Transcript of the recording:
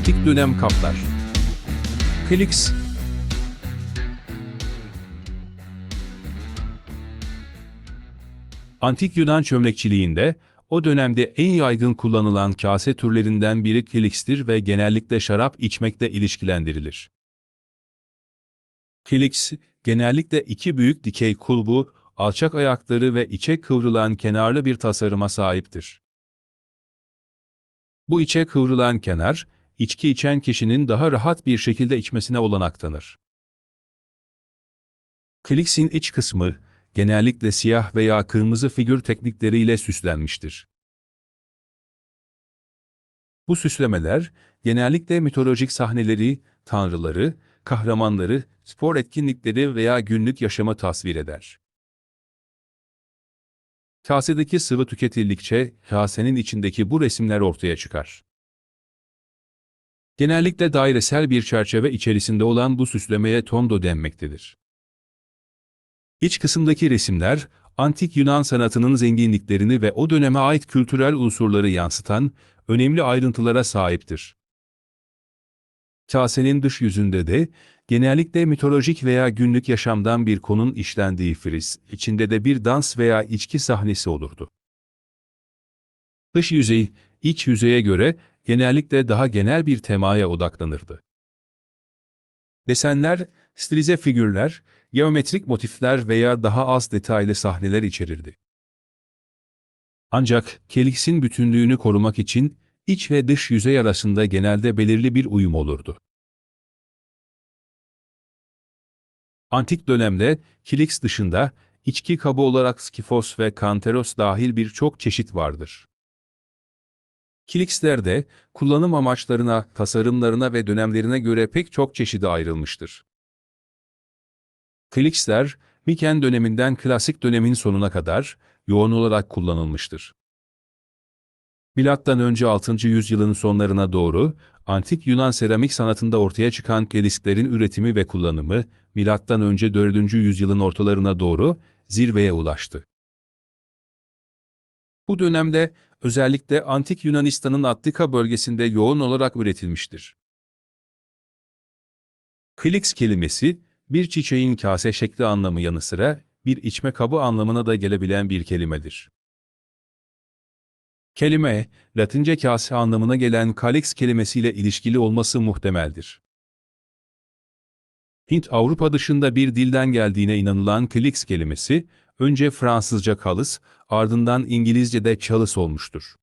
Antik dönem kaplar. Klix Antik Yunan çömlekçiliğinde o dönemde en yaygın kullanılan kase türlerinden biri kilixtir ve genellikle şarap içmekle ilişkilendirilir. Kilix, genellikle iki büyük dikey kulbu, alçak ayakları ve içe kıvrılan kenarlı bir tasarıma sahiptir. Bu içe kıvrılan kenar, içki içen kişinin daha rahat bir şekilde içmesine olanak tanır. Klix'in iç kısmı, genellikle siyah veya kırmızı figür teknikleriyle süslenmiştir. Bu süslemeler, genellikle mitolojik sahneleri, tanrıları, kahramanları, spor etkinlikleri veya günlük yaşamı tasvir eder. Kasedeki sıvı tüketildikçe kasenin içindeki bu resimler ortaya çıkar. Genellikle dairesel bir çerçeve içerisinde olan bu süslemeye tondo denmektedir. İç kısımdaki resimler, antik Yunan sanatının zenginliklerini ve o döneme ait kültürel unsurları yansıtan önemli ayrıntılara sahiptir. Kasenin dış yüzünde de genellikle mitolojik veya günlük yaşamdan bir konun işlendiği friz, içinde de bir dans veya içki sahnesi olurdu. Dış yüzey, iç yüzeye göre genellikle daha genel bir temaya odaklanırdı. Desenler, stilize figürler, geometrik motifler veya daha az detaylı sahneler içerirdi. Ancak Kelix'in bütünlüğünü korumak için iç ve dış yüzey arasında genelde belirli bir uyum olurdu. Antik dönemde Kilix dışında içki kabı olarak skifos ve kanteros dahil birçok çeşit vardır. Kilix'lerde kullanım amaçlarına, tasarımlarına ve dönemlerine göre pek çok çeşide ayrılmıştır. Klixler, Miken döneminden klasik dönemin sonuna kadar yoğun olarak kullanılmıştır. Milattan önce 6. yüzyılın sonlarına doğru antik Yunan seramik sanatında ortaya çıkan kelisklerin üretimi ve kullanımı milattan önce 4. yüzyılın ortalarına doğru zirveye ulaştı. Bu dönemde özellikle antik Yunanistan'ın Attika bölgesinde yoğun olarak üretilmiştir. Klix kelimesi bir çiçeğin kase şekli anlamı yanı sıra bir içme kabı anlamına da gelebilen bir kelimedir. Kelime, Latince kase anlamına gelen kalix kelimesiyle ilişkili olması muhtemeldir. Hint-Avrupa dışında bir dilden geldiğine inanılan klix kelimesi, önce Fransızca kalıs, ardından İngilizce'de çalıs olmuştur.